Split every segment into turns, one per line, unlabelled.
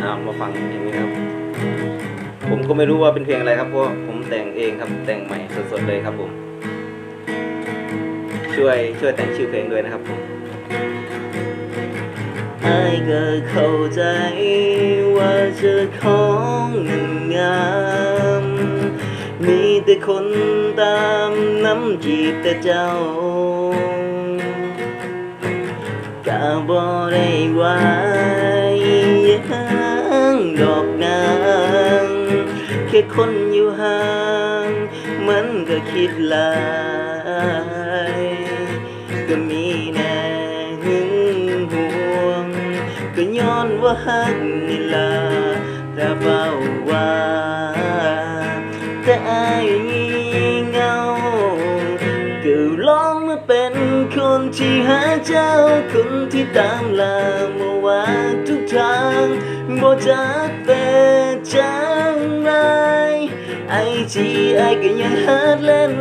เอามาฟังเพลงนี้ครับ ผมก็ไม่รู้ว่าเป็นเพลงอะไรครับเพราะผมแต่งเองครับแต่งใหม่สดๆเลยครับผม ช่วยช่วยแต่งชื่อเพลงด้วยนะครับผมไอ้ก็เข้าใจว่าเจอของนั้นงามมีแต่คนตามน้ำจีบแต่เจ้ากะบ่ได้ว่า แค่คนอยู่ห่าง มันก็คิดหลาย ก็มีแน่หึงห่วง ก็ย้อนว่าฮักนี่ล่ะแต่เฝ้าว่า แต่อายงี่เงาก็ลองมาเป็นคนที่หาเจ้า คนที่ตามลามาว่าทุกทางบ่จักเป็นจังไรไอจีไอ ก็ยังหาเล่น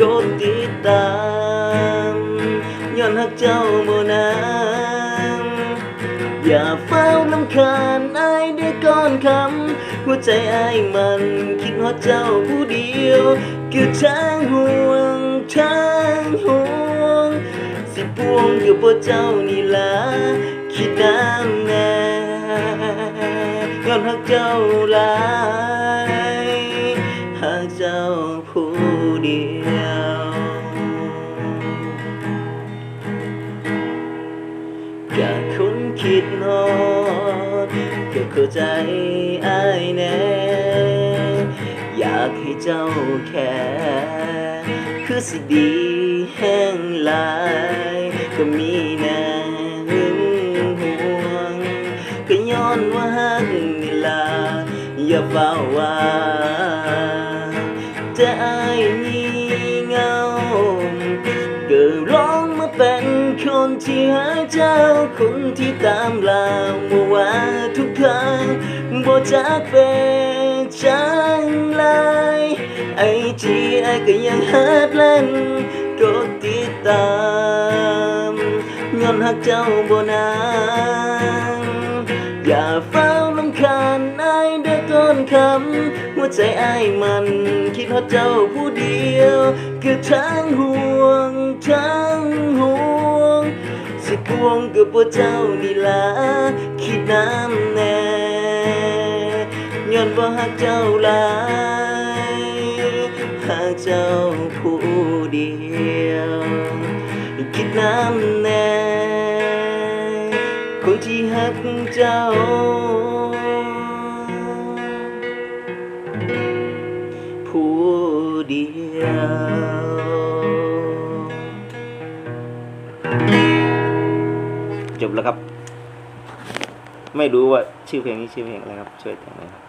กดติดตามย้อนหักเจ้าบ่นานอย่าเฝ้าลำคาญไอ้ายได้ก่อนคำหัวใจไอ้ายมันคิดฮอดเจ้าผู้เดียวคือทั้งห่วงทั้งห่วงสิปวงอยู่บนเจ้านี่ละคิดน้ำแน่ย้อนหักเจ้าหลาย เข้าใจอ้ายแน่อยากให้เจ้าแค่คือสิดีแห้งลายก็มีแน่หึงห่วงก็ย้อนว่าฮักนี่ล่ะอย่าเฝ้าว่าจะอายงี่ เป็นคนที่หาเจ้า คนที่ตามลามัวว่าทุกครั้งบ่จักเป็นจังไรไอจีไอก็ยังหาเล่นกดติดตามย้อนหักเจ้าบ่นานอย่าเฝ้าลำคาญไอเด้อต้นคำหัวใจไอมัน คิดฮอดเจ้าผู้เดียว คือทั้งห่วงทั้งห่วง พวงกับพวกเจ้านี่ละคิดน้ำแน่ย้อนบ่ฮักเจ้าหลายฮักเจ้าผู้เดียว คิดน้ำแน่คนที่ฮักเจ้าผู้เดียว จบแล้วครับ ไม่รู้ว่าชื่อเพลงนี้ชื่อเพลงอะไรครับช่วยแต่งหน่อยครับ